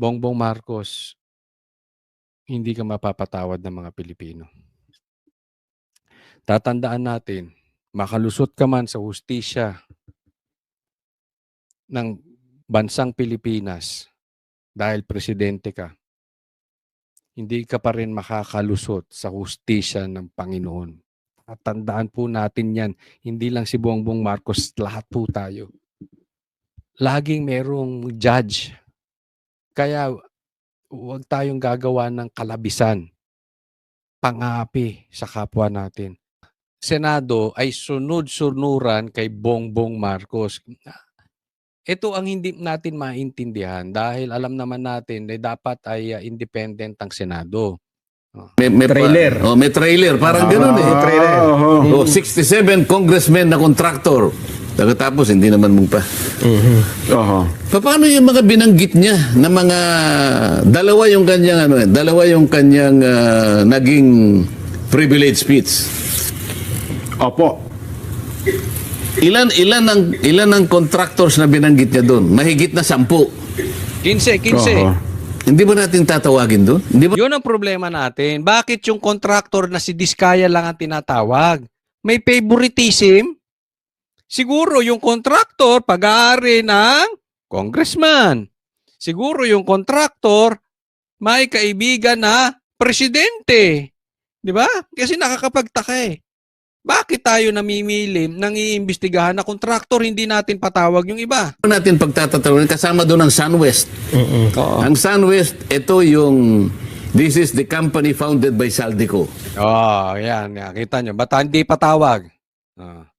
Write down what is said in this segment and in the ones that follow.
Bongbong Marcos, hindi ka mapapatawad ng mga Pilipino. Tatandaan natin, makalusot ka man sa hustisya ng bansang Pilipinas dahil presidente ka, hindi ka pa rin makakalusot sa hustisya ng Panginoon. At tandaan po natin yan, hindi lang si Bongbong Marcos, lahat po tayo. Laging merong judge. Kaya huwag tayong gagawa ng kalabisan, pangapi sa kapwa natin. Senado ay sunod-sunuran kay Bongbong Marcos. Ito ang hindi natin maintindihan dahil alam naman natin na dapat ay uh, independent ang Senado. May, may pa- Trailer. oh, may trailer. Parang ganun eh. trailer. Oh, 67 congressmen na contractor. Pagkatapos, hindi naman mong pa. Oho. Pa- Paano yung mga binanggit niya na mga dalawa yung kanyang ano eh, dalawa yung kanyang ah, naging privilege speech. Opo. Ilan ilan ang ilan ang contractors na binanggit niya doon? Mahigit na sampu. 15, 15. Oho. Hindi ba natin tatawagin doon? Hindi ba Yun ang problema natin. Bakit yung contractor na si Diskaya lang ang tinatawag? May favoritism? Siguro yung contractor pag-aari ng congressman. Siguro yung contractor may kaibigan na presidente. Di ba? Kasi nakakapagtaka eh. Bakit tayo namimili nang iimbestigahan na contractor hindi natin patawag yung iba? natin pagtatatawagin kasama doon ang SunWest? Oo. Ang SunWest, ito yung this is the company founded by Saldico. Oh, yan. yan. Kita nyo. Ba't hindi patawag? Ah.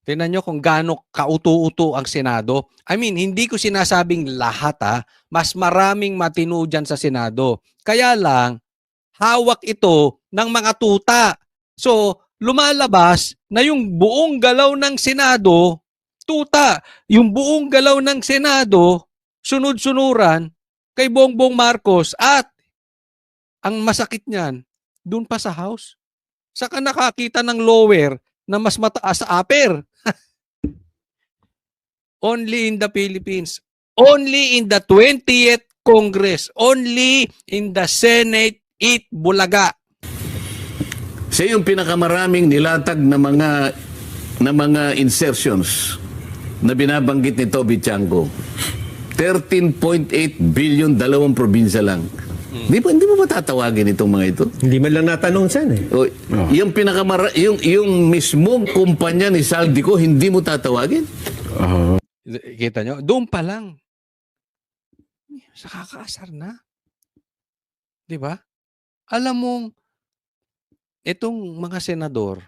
Tingnan nyo kung gaano kauto-uto ang Senado. I mean, hindi ko sinasabing lahat ha. Mas maraming matino dyan sa Senado. Kaya lang, hawak ito ng mga tuta. So, lumalabas na yung buong galaw ng Senado, tuta. Yung buong galaw ng Senado, sunod-sunuran kay Bongbong Marcos at ang masakit niyan, doon pa sa house. Saka nakakita ng lower na mas mataas sa upper. Only in the Philippines. Only in the 20th Congress. Only in the Senate 8 Bulaga. Siya yung pinakamaraming nilatag na mga na mga insertions na binabanggit ni Toby Chango. 13.8 billion dalawang probinsya lang. Di ba hindi mo matatawagin itong mga ito? Hindi man lang natanong sen eh. O, Yung pinakamara yung yung mismong kumpanya ni Saldico hindi mo tatawagin? Kita nyo? Doon pa lang. Sa kakaasar na. Di ba? Alam mong, itong mga senador,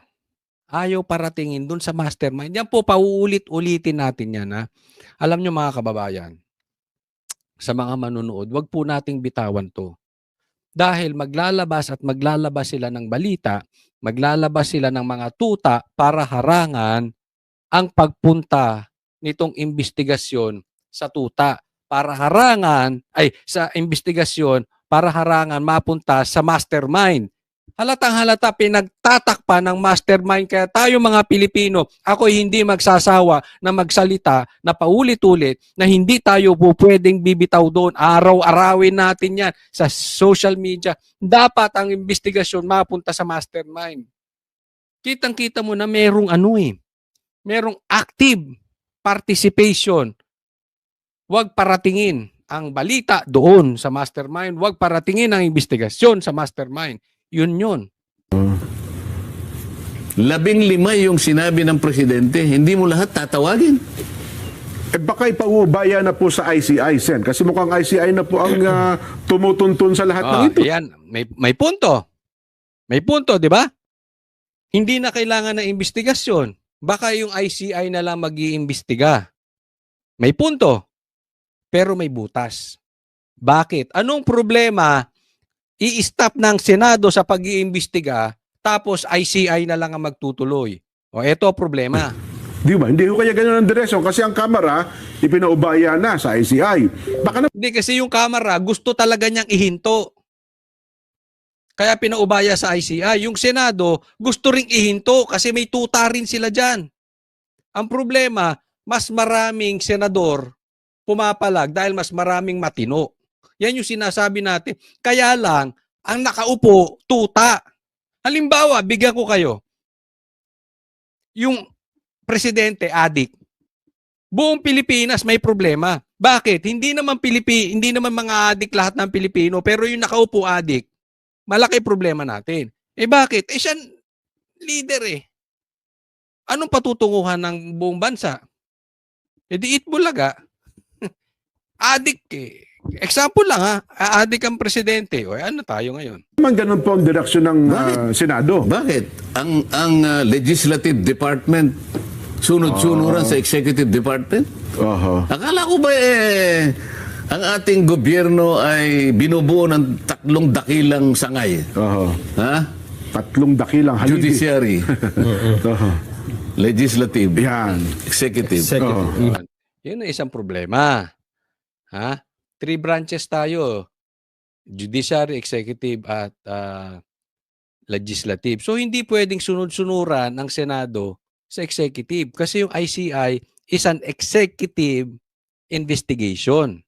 ayaw paratingin doon sa mastermind. Yan po, pauulit-ulitin natin yan. Ha? Alam nyo mga kababayan, sa mga manunood, wag po nating bitawan to. Dahil maglalabas at maglalabas sila ng balita, maglalabas sila ng mga tuta para harangan ang pagpunta nitong investigasyon sa tuta para harangan ay sa investigasyon para harangan mapunta sa mastermind. Halatang halata pinagtatakpa ng mastermind kaya tayo mga Pilipino, ako hindi magsasawa na magsalita na paulit-ulit na hindi tayo po bibitaw doon. Araw-arawin natin yan sa social media. Dapat ang investigasyon mapunta sa mastermind. Kitang-kita mo na merong ano eh, merong active participation. Huwag paratingin ang balita doon sa mastermind. Huwag paratingin ang investigasyon sa mastermind. Yun yun. Labing lima yung sinabi ng presidente, hindi mo lahat tatawagin. Eh baka ipaubaya na po sa ICI, Sen. Kasi mukhang ICI na po ang ah, tumutuntun sa lahat ng Ah, ito. yan. May, may punto. May punto, di ba? Hindi na kailangan ng investigasyon. Baka yung ICI na lang mag iimbestiga May punto. Pero may butas. Bakit? Anong problema? I-stop ng Senado sa pag-iimbestiga tapos ICI na lang ang magtutuloy. O eto problema. Di ba? Hindi ko kaya ganun ang direksyon kasi ang kamera ipinaubaya na sa ICI. Baka na Hindi kasi yung kamera gusto talaga niyang ihinto. Kaya pinaubaya sa ICI. Yung Senado gusto ring ihinto kasi may tuta rin sila dyan. Ang problema, mas maraming senador pumapalag dahil mas maraming matino. Yan yung sinasabi natin. Kaya lang, ang nakaupo, tuta. Halimbawa, bigyan ko kayo. Yung presidente, adik. Buong Pilipinas may problema. Bakit? Hindi naman Pilipi, hindi naman mga adik lahat ng Pilipino, pero yung nakaupo adik, malaki problema natin. Eh bakit? Eh siya leader eh. Anong patutunguhan ng buong bansa? E di Itbulaga. adik eh. Example lang ha, adik ang presidente. O ano tayo ngayon? Naman ganun po ang direksyon ng ah, Senado. Bakit? Ang ang uh, legislative department sunod-sunuran sa executive department? Oho. Akala ko ba eh ang ating gobyerno ay binubuo ng tatlong dakilang sangay. Oho. Ha? Tatlong dakilang haligi. Judiciary, Oho. legislative, Yan. executive. Oho. Yun. Yun ang isang problema. Ha? Three branches tayo. Judiciary, executive, at ah, legislative. So, hindi pwedeng sunod-sunuran ng Senado sa executive. Kasi yung ICI is an executive investigation.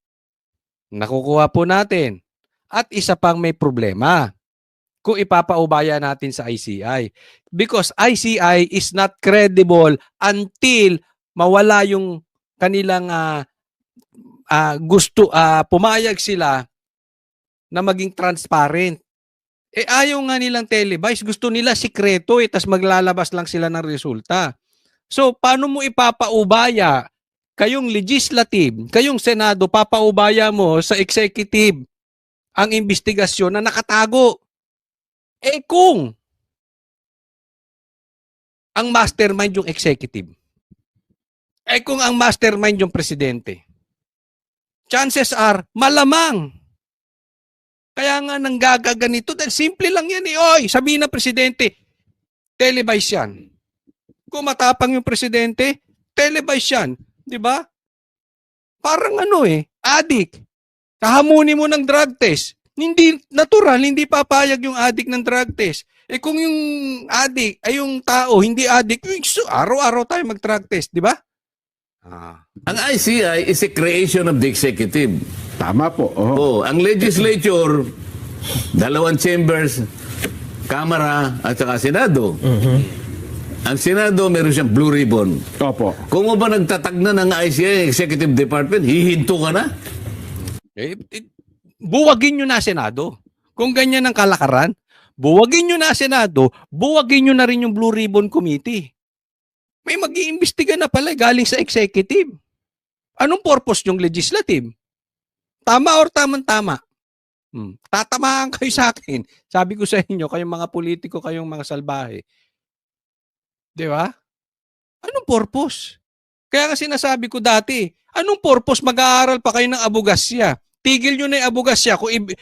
Nakukuha po natin. At isa pang may problema kung ipapaubaya natin sa ICI. Because ICI is not credible until mawala yung kanilang ah, ah, gusto ah, pumayag sila na maging transparent. Eh ayaw nga nilang televise, gusto nila sikreto eh, tas maglalabas lang sila ng resulta. So paano mo ipapaubaya kayong legislative, kayong senado, papaubaya mo sa executive ang investigasyon na nakatago? Eh kung ang mastermind yung executive, eh kung ang mastermind yung presidente, chances are malamang. Kaya nga nanggagaganito dahil simple lang yan eh. Oy, sabihin ng presidente, televise yan. Kung matapang yung presidente, televise yan. Di ba? Parang ano eh, addict. Kahamunin mo ng drug test. Hindi natural, hindi papayag yung addict ng drug test. Eh kung yung addict ay yung tao, hindi addict, araw-araw tayo mag-drug test, di ba? Ah. Ang ICI is a creation of the executive. Tama po. Oho. Oh, ang legislature, dalawang chambers, Kamara at saka Senado. Ang Senado, meron siyang blue ribbon. Opo. Kung mo ba nagtatag na ng ICI Executive Department, hihinto ka na? Eh, eh, buwagin nyo na Senado. Kung ganyan ang kalakaran, buwagin nyo na Senado, buwagin nyo na rin yung Blue Ribbon Committee. May mag iimbestiga na pala eh, galing sa executive. Anong purpose yung legislative? Tama or tamang-tama? Hmm. Tatamaan kayo sa akin. Sabi ko sa inyo, kayong mga politiko, kayong mga salbahe. Di ba? Anong purpose? Kaya nga sinasabi ko dati, anong purpose mag-aaral pa kayo ng abogasya? Tigil nyo na yung abogasya. Kung i-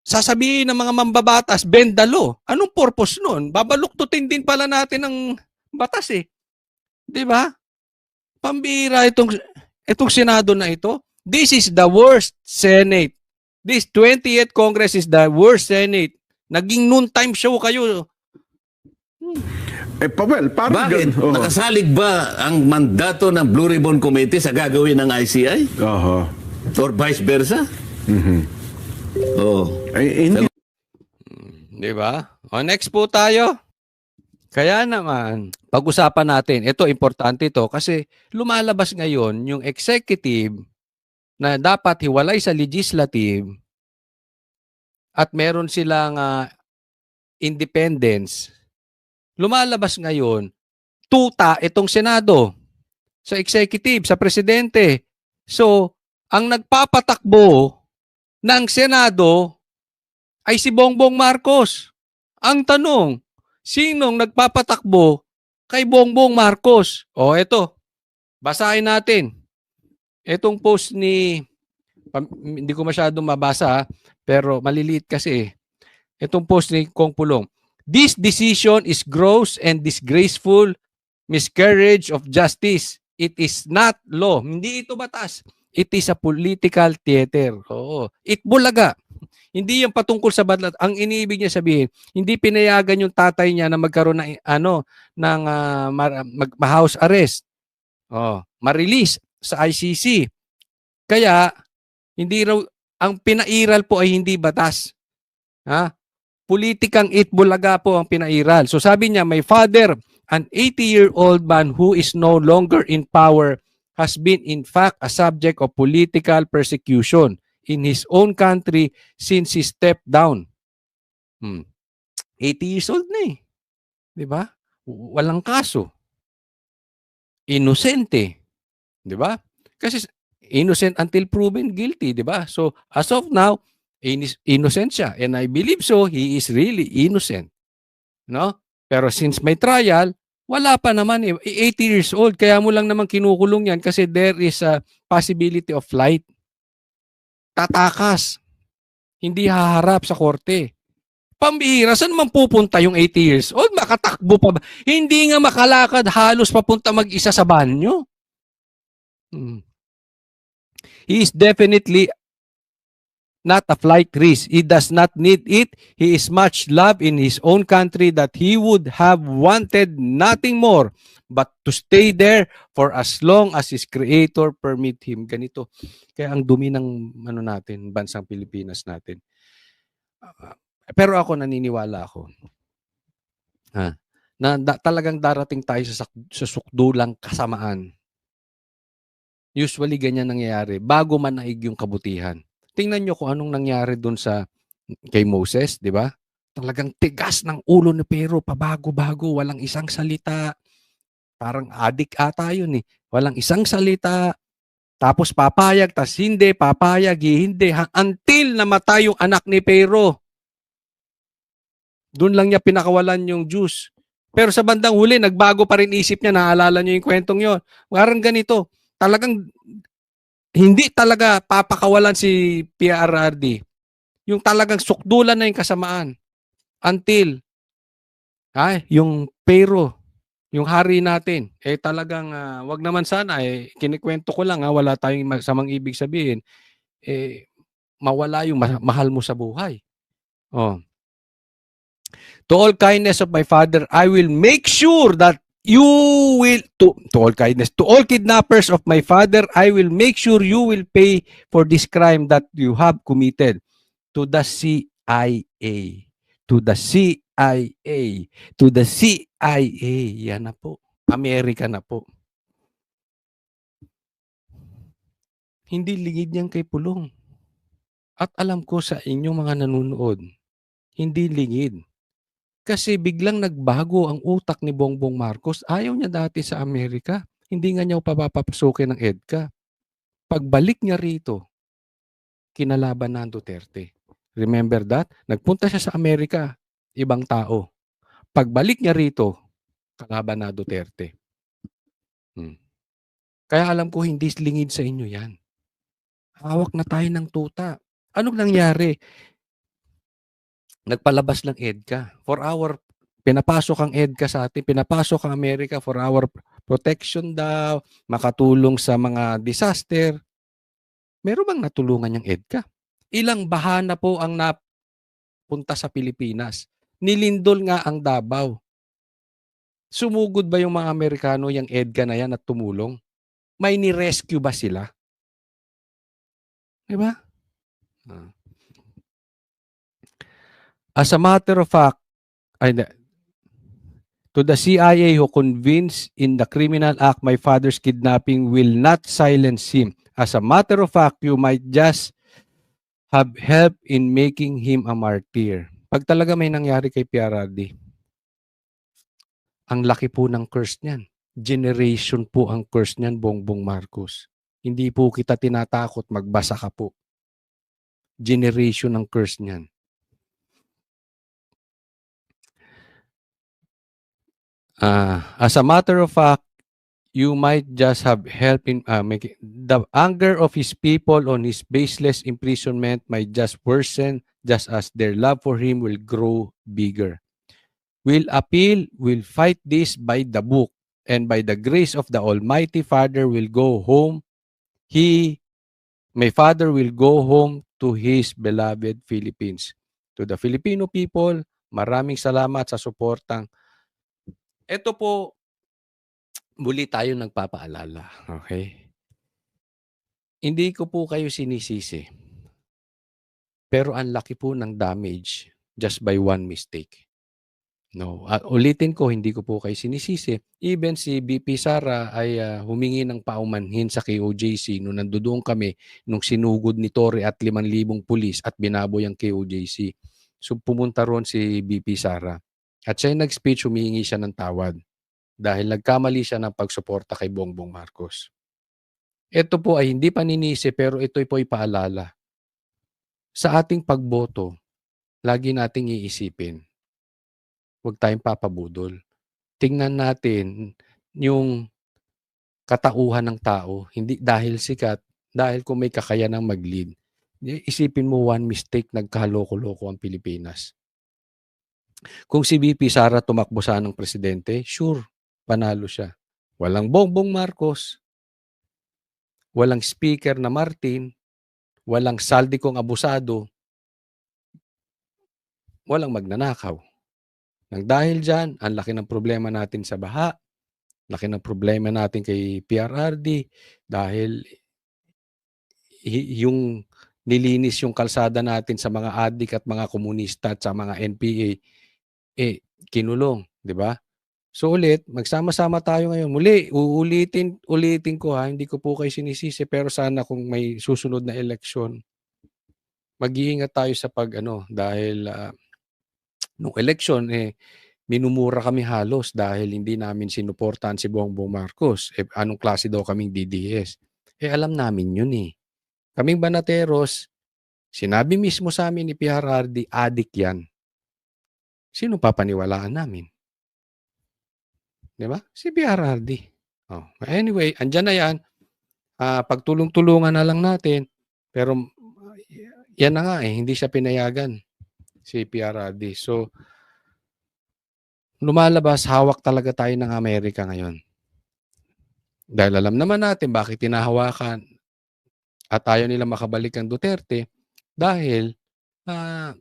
sasabihin ng mga mambabatas, bendalo. Anong purpose nun? Babaluktutin din pala natin ang batas eh. Di ba? Pambira itong, itong Senado na ito. This is the worst Senate. This 28th Congress is the worst Senate. Naging noontime show kayo. Eh, pa, well, parang Bakit? gan- Oho. Nakasalig ba ang mandato ng Blue Ribbon Committee sa gagawin ng ICI? Oho. Or vice versa? Oh. Eh, hindi. Di ba? O next po tayo. Kaya naman, pag-usapan natin, ito importante ito kasi lumalabas ngayon yung executive na dapat hiwalay sa legislative at meron silang ah, independence. Lumalabas ngayon, tuta itong Senado sa executive, sa presidente. So, ang nagpapatakbo ng Senado ay si Bongbong Marcos. Ang tanong, sinong nagpapatakbo kay Bongbong Marcos? O eto, basahin natin. Etong post ni, hindi ko masyadong mabasa, pero maliliit kasi. Etong post ni Kong Pulong. This decision is gross and disgraceful miscarriage of justice. It is not law. Hindi ito batas. It is a political theater. Oo. It bulaga. Hindi yung patungkol sa badlat. Ang iniibig niya sabihin, hindi pinayagan yung tatay niya na magkaroon ng ano ng mar- mag, house arrest. Oh, ma-release sa ICC. Kaya hindi raw Ang pinairal po ay hindi batas. Ha? Politikang itbulaga po ang pinairal. So sabi niya, my father, an 80-year-old man who is no longer in power, has been in fact a subject of political persecution in his own country since he stepped down. Hmm. 80 years old na eh. 'Di ba? Walang kaso. Inosente. 'Di ba? Kasi innocent until proven guilty, 'di ba? So as of now, innocent siya and I believe so, he is really innocent. No? Pero since may trial, wala pa naman eh. 80 years old, kaya mo lang naman kinukulong yan kasi there is a possibility of flight. Tatakas. Hindi haharap sa korte. Pambihira, saan naman pupunta yung 80 years old? Makatakbo pa ba? Hindi nga makalakad, halos papunta mag-isa sa banyo. Hmm. He is definitely not a flight risk. He does not need it. He is much loved in his own country that he would have wanted nothing more but to stay there for as long as his creator permit him. Ganito. Kaya ang dumi ng ano natin, bansang Pilipinas natin. Ah, pero ako naniniwala ako. Ha, na da- talagang darating tayo sa, sa sukdulang kasamaan. Usually ganyan nangyayari bago man naig yung kabutihan. Tingnan nyo kung anong nangyari doon sa kay Moses, di ba? Talagang tigas ng ulo ni Pero, pabago-bago, walang isang salita. Parang adik ata yun eh. Walang isang salita. Tapos papayag, tas hindi, papayag, hindi. Ha- Until namatay yung anak ni Pero. Doon lang niya pinakawalan yung juice. Pero sa bandang huli, nagbago pa rin isip niya. Naalala niyo yung kwentong yon. Parang ganito. Talagang hindi talaga papakawalan si PRRD. Yung talagang sukdulan na yung kasamaan. Until, ay, yung pero, yung hari natin, eh talagang, ah, wag naman sana, eh, kinikwento ko lang, ha, wala tayong masamang ibig sabihin, eh, mawala yung ma- mahal mo sa buhay. Oh. To all kindness of my father, I will make sure that you will to, to all kindness to all kidnappers of my father I will make sure you will pay for this crime that you have committed to the CIA to the CIA to the CIA yan na po. Amerika na po. Hindi ligid yan kay Pulong. At alam ko sa inyong mga nanonood hindi ligid kasi biglang nagbago ang utak ni Bongbong Marcos. Ayaw niya dati sa Amerika. Hindi nga niya papapasukin ng EDCA. Pagbalik niya rito, kinalaban na Duterte. Remember that? Nagpunta siya sa Amerika, ibang tao. Pagbalik niya rito, kalaban na Duterte. Hmm. Kaya alam ko hindi lingid sa inyo yan. Hawak na tayo ng tuta. Anong nangyari? Nagpalabas ng EDCA. For our, pinapasok ang EDCA sa atin, pinapasok ang Amerika for our protection daw, makatulong sa mga disaster. Meron bang natulungan yung EDCA? Ilang bahana po ang napunta sa Pilipinas. Nilindol nga ang Davao. Sumugod ba yung mga Amerikano yung EDCA na yan at tumulong? May ni-rescue ba sila? Diba? Ah. As a matter of fact, ay, to the CIA who convinced in the criminal act my father's kidnapping will not silence him. As a matter of fact, you might just have helped in making him a martyr. Pag talaga may nangyari kay PRRD, ang laki po ng curse niyan. Generation po ang curse niyan, Bongbong Marcos. Hindi po kita tinatakot, magbasa ka po. Generation ang curse niyan. Uh, as a matter of fact, you might just have helped in uh, making the anger of his people on his baseless imprisonment might just worsen just as their love for him will grow bigger. We'll appeal, we'll fight this by the book, and by the grace of the Almighty Father will go home. He, my Father will go home to his beloved Philippines. To the Filipino people, maraming salamat sa suportang ito po, muli tayo nagpapaalala. Okay? Hindi ko po kayo sinisisi. Pero ang laki po ng damage just by one mistake. No, ah, ulitin ko, hindi ko po kayo sinisisi. Even si BP Sara ay ah, humingi ng paumanhin sa KOJC nung nandoon kami nung sinugod ni Torre at 5,000 pulis at binaboy ang KOJC. So pumunta ron si BP Sara. At siya yung nag-speech, humingi siya ng tawad dahil nagkamali siya ng pagsuporta kay Bongbong Marcos. Ito po ay hindi paninisi pero ito po ay paalala. Sa ating pagboto, lagi nating iisipin, huwag tayong papabudol. Tingnan natin yung katauhan ng tao, hindi dahil sikat, dahil kung may kakayanang mag-lead. Isipin mo one mistake, nagkahaloko-loko ang Pilipinas. Kung si BP Sara tumakbo sana ng presidente, sure, panalo siya. Walang Bongbong Marcos, walang speaker na Martin, walang saldikong abusado, walang magnanakaw. Nang dahil dyan, ang laki ng problema natin sa baha, laki ng problema natin kay PRRD dahil hi- yung nilinis yung kalsada natin sa mga adik at mga komunista at sa mga NPA, eh, kinulong, di ba? So ulit, magsama-sama tayo ngayon. Muli, uulitin, ulitin ko ha, hindi ko po kayo sinisisi, pero sana kung may susunod na eleksyon, mag-iingat tayo sa pag ano, dahil ah, nung eleksyon, eh, minumura kami halos dahil hindi namin sinuportahan si Bongbong Marcos. Eh, anong klase daw kaming DDS? Eh, alam namin yun eh. Kaming Banateros, sinabi mismo sa amin ni PRRD, adik yan. Sino papaniwalaan namin? Di ba? Si PRRD. Oh. Anyway, andyan na yan. Ah, pagtulong-tulungan na lang natin. Pero yan na nga eh, hindi siya pinayagan si PRRD. So, lumalabas, hawak talaga tayo ng Amerika ngayon. Dahil alam naman natin bakit tinahawakan at ayaw nila makabalik ang Duterte dahil ah,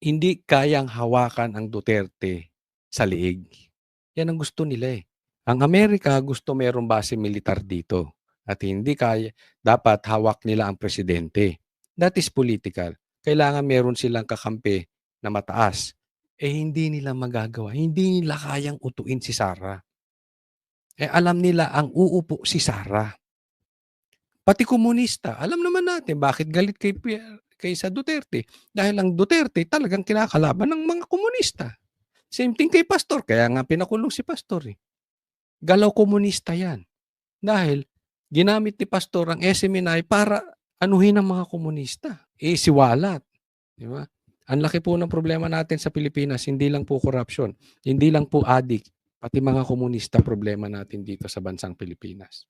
hindi kayang hawakan ang Duterte sa liig. Yan ang gusto nila eh. Ang Amerika gusto mayroong base militar dito at hindi kaya dapat hawak nila ang presidente. That is political. Kailangan meron silang kakampi na mataas. Eh hindi nila magagawa. Hindi nila kayang utuin si Sara. Eh alam nila ang uupo si Sara. Pati komunista, alam naman natin bakit galit kay Pierre- kay sa Duterte. Dahil ang Duterte talagang kinakalaban ng mga komunista. Same thing kay Pastor, kaya nga pinakulong si Pastor eh. Galaw komunista yan. Dahil ginamit ni Pastor ang SMNI para anuhin ang mga komunista. Eh, siwalat. Di ba? Ang laki po ng problema natin sa Pilipinas, hindi lang po corruption, hindi lang po adik, pati mga komunista problema natin dito sa bansang Pilipinas.